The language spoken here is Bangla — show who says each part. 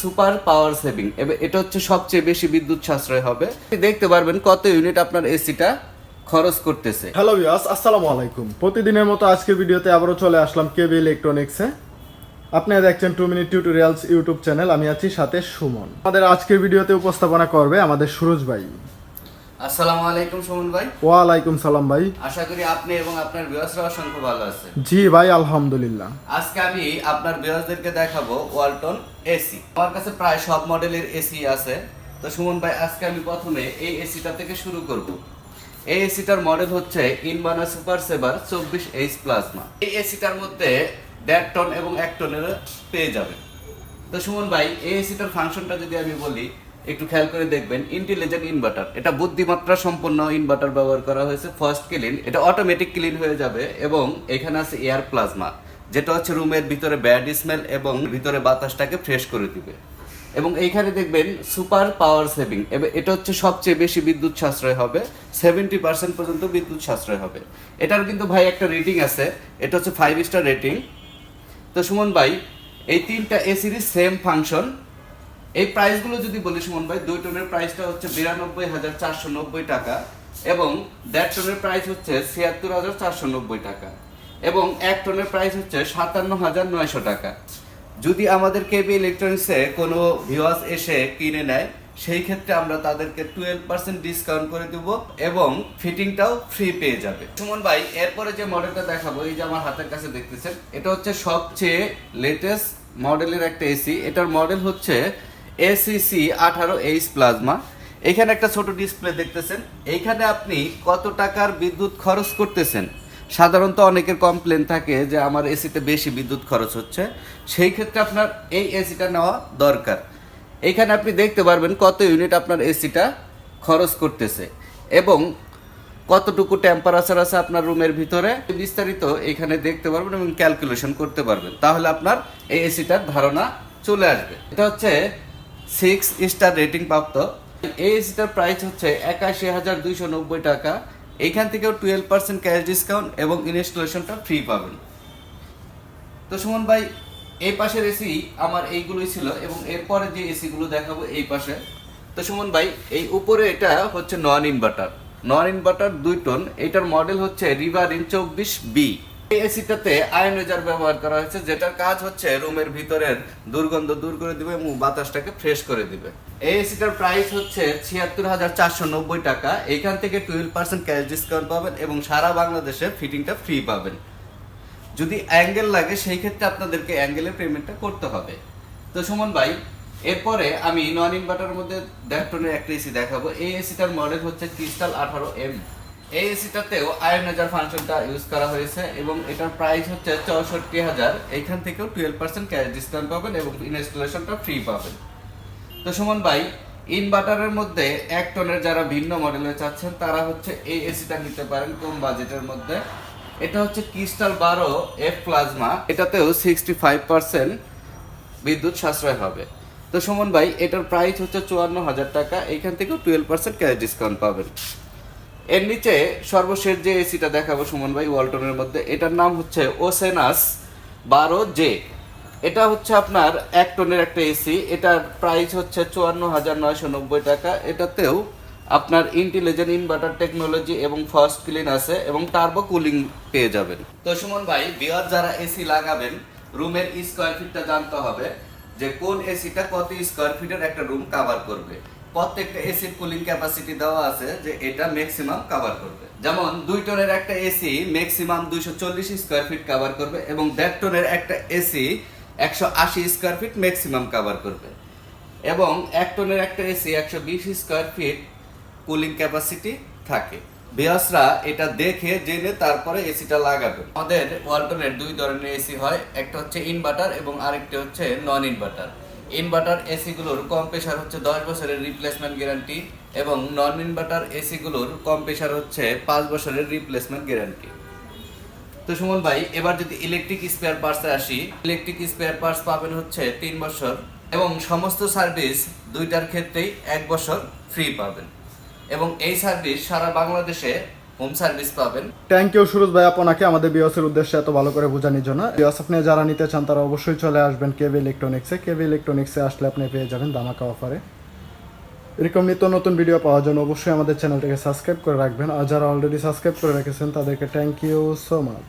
Speaker 1: Super power saving. এটা হচ্ছে সবচেয়ে বেশি বিদ্যুৎ সাশ্রয় হবে। দেখতে পারবেন কত ইউনিট আপনার এসিটা খরচ করতেছে।
Speaker 2: হ্যালো ভিউয়ার্স, আসসালামু আলাইকুম। প্রতিদিনের মতো আজকের ভিডিওতে আবারও চলে আসলাম কেবি ইলেকট্রনিক্সে। আপনারা দেখছেন two minute tutorials YouTube channel, আমি আছি সাথে সুমন। আমাদের আজকের ভিডিওতে উপস্থাপনা করবে আমাদের সুরজ ভাই।
Speaker 1: আসসালামু আলাইকুম সুমন ভাই।
Speaker 2: ওয়ালাইকুম সালাম ভাই।
Speaker 1: আশা করি আপনি এবং আপনার বিয়াসরা অসংখ্য ভালো আছে
Speaker 2: জি ভাই আলহামদুলিল্লাহ।
Speaker 1: আজকে আমি আপনার বিয়াসদেরকে দেখাবো ওয়ালটন এসি। আমার কাছে প্রায় সব মডেলের এসি আছে। তো সুমন ভাই আজকে আমি প্রথমে এই এসিটা থেকে শুরু করব। এই এসিটার মডেল হচ্ছে ইনবানা সুপার সেভার চব্বিশ এইচ প্লাজমা। এই এসিটার মধ্যে দেড় টন এবং এক টনের পেয়ে যাবে তো সুমন ভাই এই এসিটার ফাংশনটা যদি আমি বলি একটু খেয়াল করে দেখবেন ইন্টেলিজেন্ট ইনভার্টার এটা বুদ্ধিমাত্রা সম্পন্ন ইনভার্টার ব্যবহার করা হয়েছে ফার্স্ট ক্লিন এটা অটোমেটিক ক্লিন হয়ে যাবে এবং এখানে আছে এয়ার প্লাজমা যেটা হচ্ছে রুমের ভিতরে ব্যাড স্মেল এবং ভিতরে বাতাসটাকে ফ্রেশ করে দিবে। এবং এইখানে দেখবেন সুপার পাওয়ার সেভিং এটা হচ্ছে সবচেয়ে বেশি বিদ্যুৎ সাশ্রয় হবে সেভেন্টি পার্সেন্ট পর্যন্ত বিদ্যুৎ সাশ্রয় হবে। এটার কিন্তু ভাই একটা রেটিং আছে, এটা হচ্ছে ফাইভ স্টার রেটিং তো সুমন ভাই, এই তিনটা এসিরই সেম ফাংশন এই প্রাইসগুলো যদি বলি সুমন ভাই, দুই টনের প্রাইসটা হচ্ছে বিরানব্বই হাজার চারশো নব্বই টাকা এবং দেড় টনের প্রাইস হচ্ছে ছিয়াত্তর হাজার চারশো নব্বই টাকা এবং এক টনের প্রাইস হচ্ছে সাতান্ন হাজার নয়শো টাকা। যদি আমাদের কেবি ইলেকট্রনিক্সে কোনো ভিওয়াস এসে কিনে নেয়, সেই ক্ষেত্রে আমরা তাদেরকে টুয়েলভ পার্সেন্ট ডিসকাউন্ট করে দেব এবং ফিটিংটাও ফ্রি পেয়ে যাবে। সুমন ভাই, এরপরে যে মডেলটা দেখাবো, এই যে আমার হাতের কাছে দেখতেছেন, এটা হচ্ছে সবচেয়ে লেটেস্ট মডেলের একটা এসি এটার মডেল হচ্ছে এসিসি আঠারো এইচ প্লাজমা এখানে একটা ছোট ডিসপ্লে দেখতেছেন। এইখানে আপনি কত টাকার বিদ্যুৎ খরচ করতেছেন? সাধারণত অনেকের কমপ্লেন থাকে যে আমার এসিতে বেশি বিদ্যুৎ খরচ হচ্ছে। সেই ক্ষেত্রে আপনার এই এসিটা নেওয়া দরকার। এখানে আপনি দেখতে পারবেন কত ইউনিট আপনার এসিটা খরচ করতেছে। এবং কতটুকু টেম্পারেচার আছে আপনার রুমের ভিতরে, বিস্তারিত এখানে দেখতে পারবেন এবং ক্যালকুলেশন করতে পারবেন। তাহলে আপনার এই এসিটার ধারণা চলে আসবে। এটা হচ্ছে সিক্স স্টার রেটিং প্রাপ্ত। এই এসিটার প্রাইস হচ্ছে একাশি হাজার দুইশো নব্বই টাকা। এইখান থেকেও টুয়েলভ পার্সেন্ট ক্যাশ ডিসকাউন্ট এবং ইনস্টলেশনটা ফ্রি পাবেন। তো সুমন ভাই, এই পাশের এসি আমার এইগুলোই ছিল এবং এরপরে যে এসিগুলো দেখাবো এই পাশে। তো সুমন ভাই, এই উপরে এটা হচ্ছে নন ইনভার্টার নন ইনভার্টার দুই টন এটার মডেল হচ্ছে রিভার ইন চব্বিশ বি এই এসিটাতে আয়নাইজার ব্যবহার করা হয়েছে, যেটার কাজ হচ্ছে রুমের ভিতরের দুর্গন্ধ দূর করে দিবে এবং বাতাসটাকে ফ্রেশ করে দিবে। এই এসিটার প্রাইস হচ্ছে ছিয়াত্তর হাজার চারশো নব্বই টাকা। এখান থেকে টুয়েলভ পার্সেন্ট ক্যাশ ডিসকাউন্ট পাবেন এবং সারা বাংলাদেশে ফিটিংটা ফ্রি পাবেন। যদি অ্যাঙ্গেল লাগে, সেই ক্ষেত্রে আপনাদেরকে অ্যাঙ্গেলের পেমেন্টটা করতে হবে। তো সুমন ভাই, এরপরে আমি নন ইনভার্টারের মধ্যে দেড় একটা এসি দেখাবো। এই এসিটার মডেল হচ্ছে ক্রিস্টাল আঠারো এম এই এসিটাতেও আয়নাইজার ফাংশনটা ইউজ করা হয়েছে এবং এটার প্রাইস হচ্ছে চৌষট্টি হাজার। এইখান থেকেও টুয়েলভ পার্সেন্ট ক্যাশ ডিসকাউন্ট পাবেন এবং ইনস্টলেশনটা ফ্রি পাবেন। তো সুমন ভাই ইনভার্টারের মধ্যে এক টনের যারা ভিন্ন মডেলে চাচ্ছেন, তারা হচ্ছে এই এসিটা নিতে পারেন কম বাজেটের মধ্যে। এটা হচ্ছে ক্রিস্টাল বারো এফ প্লাজমা এটাতেও সিক্সটি ফাইভ পার্সেন্ট বিদ্যুৎ সাশ্রয় হবে। তো সুমন ভাই, এটার প্রাইস হচ্ছে চুয়ান্ন হাজার টাকা। এইখান থেকেও টুয়েলভ পার্সেন্ট ক্যাশ ডিসকাউন্ট পাবেন। এর নিচে সর্বশেষ যে এসিটা দেখাবো সুমন ভাই ওয়ালটনের মধ্যে, এটার নাম হচ্ছে ওসেনাস বারো জে এটা হচ্ছে আপনার এক টনের একটা এসি এটার প্রাইস হচ্ছে চুয়ান্ন হাজার নয়শো নব্বই টাকা। এটাতেও আপনার ইন্টেলিজেন্ট ইনভার্টার টেকনোলজি এবং ফার্স্ট ক্লিন আছে এবং টার্বো কুলিং পেয়ে যাবেন। তো সুমন ভাই বিয়ার যারা এসি লাগাবেন, রুমের স্কোয়ার ফিটটা জানতে হবে যে কোন এসিটা কত স্কোয়ার ফিটের একটা রুম কভার করবে। প্রত্যেকটা এসির কুলিং ক্যাপাসিটি দেওয়া আছে যে এটা ম্যাক্সিমাম কভার করবে। যেমন দুই টনের একটা এসি ম্যাক্সিমাম দুইশো চল্লিশ স্কোয়ার ফিট কভার করবে এবং দেড় টনের একটা এসি একশো আশি স্কোয়ার ফিট ম্যাক্সিমাম কভার করবে। এবং এক টনের একটা এসি একশো বিশ স্কোয়ার ফিট কুলিং ক্যাপাসিটি থাকে। বিয়াসরা এটা দেখে, জেনে তারপরে এসিটা লাগাবে। আমাদের ওয়ালটনের দুই ধরনের এসি হয়, একটা হচ্ছে ইনভার্টার এবং আরেকটা হচ্ছে নন ইনভার্টার ইনভার্টার এসিগুলোর কম প্রেশার হচ্ছে দশ বছরের রিপ্লেসমেন্ট গ্যারান্টি এবং নন ইনভার্টার এসিগুলোর কম প্রেশার হচ্ছে পাঁচ বছরের রিপ্লেসমেন্ট গ্যারান্টি তো সুমন ভাই, এবার যদি ইলেকট্রিক স্পেয়ার পার্টসে আসি ইলেকট্রিক স্পেয়ার পার্টস পাবেন হচ্ছে তিন বছর এবং সমস্ত সার্ভিস দুইটার ক্ষেত্রেই এক বছর ফ্রি পাবেন। এবং এই সার্ভিস সারা বাংলাদেশে হোম সার্ভিস পাবেন।
Speaker 2: থ্যাংক ইউ সুরজ ভাই, আপনাকে আমাদের বিওসের উদ্দেশ্যে এত ভালো করে বোঝানোর জন্য। বিওস আপনি যারা নিতে চান, তারা অবশ্যই চলে আসবেন কেভি ইলেকট্রনিক্সে কেভি ইলেকট্রনিক্সে আসলে আপনি পেয়ে যাবেন দামাকা অফারে এরকম নিত্য নতুন ভিডিও পাওয়ার জন্য অবশ্যই আমাদের চ্যানেলটাকে সাবস্ক্রাইব করে রাখবেন। আর যারা অলরেডি সাবস্ক্রাইব করে রেখেছেন, তাদেরকে থ্যাংক ইউ সো মাচ